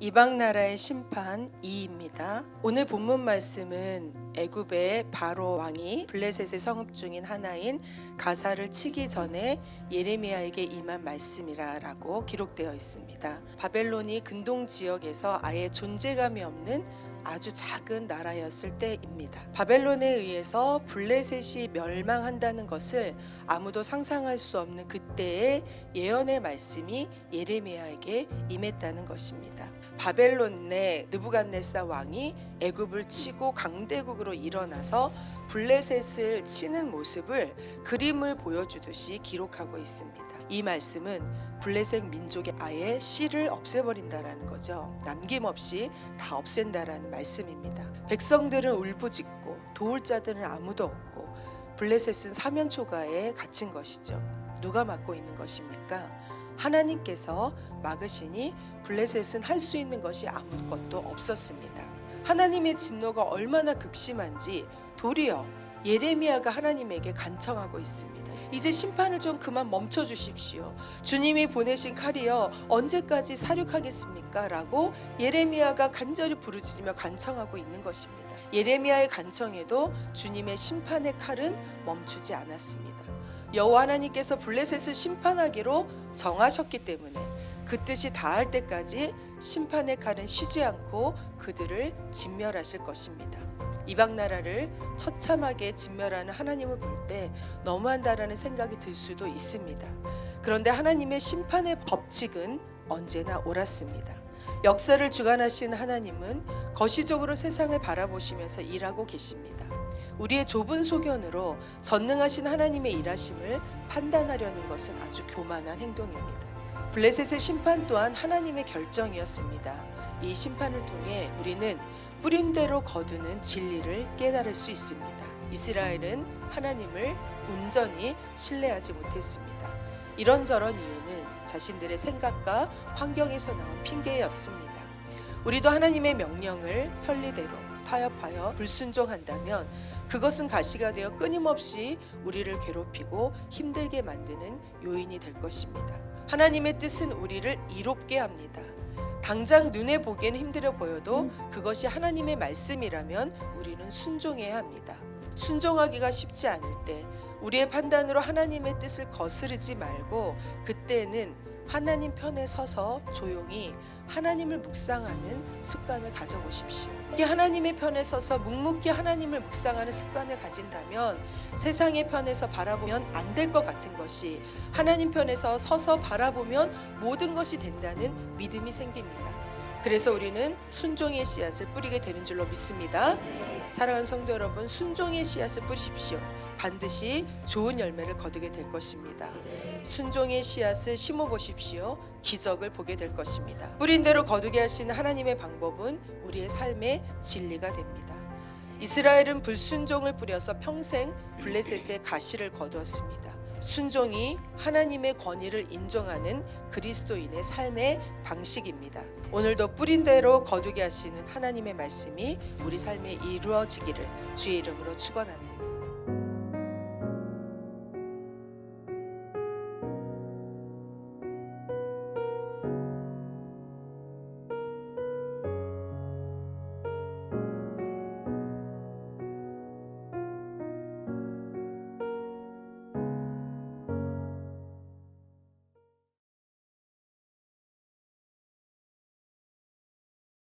이방 나라의 심판 2입니다. 오늘 본문 말씀은 애굽의 바로 왕이 블레셋의 성읍 중인 하나인 가사를 치기 전에 예레미야에게 임한 말씀이라라고 기록되어 있습니다. 바벨론이 근동 지역에서 아예 존재감이 없는 아주 작은 나라였을 때입니다. 바벨론에 의해서 블레셋이 멸망한다는 것을 아무도 상상할 수 없는 그때의 예언의 말씀이 예레미야에게 임했다는 것입니다. 바벨론 내 느부갓네살 왕이 애굽을 치고 강대국으로 일어나서 블레셋을 치는 모습을 그림을 보여주듯이 기록하고 있습니다. 이 말씀은 블레셋 민족의 아예 씨를 없애버린다라는 거죠. 남김없이 다 없앤다라는 말씀입니다. 백성들은 울부짖고 도울 자들은 아무도 없고 블레셋은 사면초가에 갇힌 것이죠. 누가 맡고 있는 것입니까? 하나님께서 막으시니 블레셋은 할 수 있는 것이 아무것도 없었습니다. 하나님의 진노가 얼마나 극심한지 도리어 예레미야가 하나님에게 간청하고 있습니다. 이제 심판을 좀 그만 멈춰 주십시오. 주님이 보내신 칼이여 언제까지 사륙하겠습니까? 라고 예레미야가 간절히 부르짖으며 간청하고 있는 것입니다. 예레미야의 간청에도 주님의 심판의 칼은 멈추지 않았습니다. 여호와 하나님께서 블레셋을 심판하기로 정하셨기 때문에 그 뜻이 다할 때까지 심판의 칼은 쉬지 않고 그들을 진멸하실 것입니다. 이방 나라를 처참하게 진멸하는 하나님을 볼 때 너무한다라는 생각이 들 수도 있습니다. 그런데 하나님의 심판의 법칙은 언제나 옳았습니다. 역사를 주관하신 하나님은 거시적으로 세상을 바라보시면서 일하고 계십니다. 우리의 좁은 소견으로 전능하신 하나님의 일하심을 판단하려는 것은 아주 교만한 행동입니다. 블레셋의 심판 또한 하나님의 결정이었습니다. 이 심판을 통해 우리는 뿌린 대로 거두는 진리를 깨달을 수 있습니다. 이스라엘은 하나님을 온전히 신뢰하지 못했습니다. 이런저런 이유는 자신들의 생각과 환경에서 나온 핑계였습니다. 우리도 하나님의 명령을 편리대로 타협하여 불순종한다면 그것은 가시가 되어 끊임없이 우리를 괴롭히고 힘들게 만드는 요인이 될 것입니다. 하나님의 뜻은 우리를 이롭게 합니다. 당장 눈에 보기에는 힘들어 보여도 그것이 하나님의 말씀이라면 우리는 순종해야 합니다. 순종하기가 쉽지 않을 때 우리의 판단으로 하나님의 뜻을 거스르지 말고 그때는 하나님 편에 서서 조용히 하나님을 묵상하는 습관을 가져보십시오. 이게 하나님의 편에 서서 묵묵히 하나님을 묵상하는 습관을 가진다면 세상의 편에서 바라보면 안 될 것 같은 것이 하나님 편에서 서서 바라보면 모든 것이 된다는 믿음이 생깁니다. 그래서 우리는 순종의 씨앗을 뿌리게 되는 줄로 믿습니다. 사랑하는 성도 여러분, 순종의 씨앗을 뿌리십시오. 반드시 좋은 열매를 거두게 될 것입니다. 순종의 씨앗을 심어 보십시오. 기적을 보게 될 것입니다. 뿌린 대로 거두게 하시는 하나님의 방법은 우리의 삶의 진리가 됩니다. 이스라엘은 불순종을 뿌려서 평생 블레셋의 가시를 거두었습니다. 순종이 하나님의 권위를 인정하는 그리스도인의 삶의 방식입니다. 오늘도 뿌린 대로 거두게 하시는 하나님의 말씀이 우리 삶에 이루어지기를 주의 이름으로 축원합니다.